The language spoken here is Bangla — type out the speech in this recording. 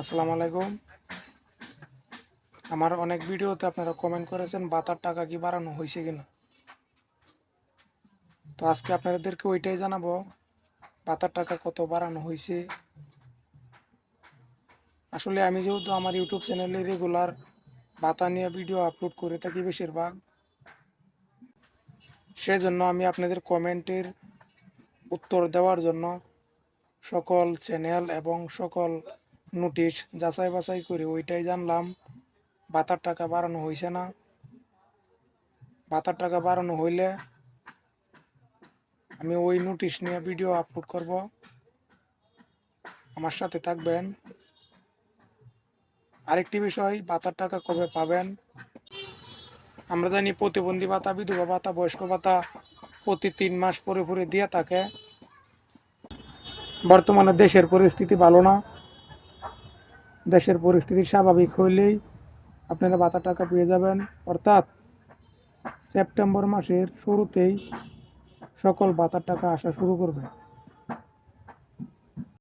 আসসালামু আলাইকুম। আমার অনেক ভিডিওতে আপনারা কমেন্ট করেছেন, বাতার টাকা কি বাড়ানো হয়েছে কিনা। তো আজকে আপনাদেরকে ওইটাই জানাব, বাতার টাকা কত বাড়ানো হয়েছে। আসলে আমি যেহেতু আমার ইউটিউব চ্যানেলে রেগুলার বাতা নিয়ে ভিডিও আপলোড করে থাকি বেশিরভাগ, সেজন্য আমি আপনাদের কমেন্টের উত্তর দেওয়ার জন্য সকল চ্যানেল এবং সকল নোটিশ যাচাই বাছাই করে ওইটাই জানলাম। ভাতার টাকা বাড়ানো হয়েছে না। ভাতার টাকা বাড়ানো হইলে আমি ওই নোটিশ নিয়ে ভিডিও আপলোড করব। আমার সাথে থাকবেন। আরেকটি বিষয় ভাতার টাকা কবে পাবেন? আমরা জানি প্রতিবন্ধী ভাতা, বিধবা ভাতা, বয়স্ক ভাতা প্রতি তিন মাস পরে পরে দিয়ে থাকে। বর্তমানে দেশের পরিস্থিতি ভালো না। দেশের পরিস্থিতি স্বাভাবিক হইলেই আপনারা ভাতা টাকা পেয়ে যাবেন। অর্থাৎ সেপ্টেম্বর মাসের শুরুতেই সকল বাতার টাকা আসা শুরু করবে।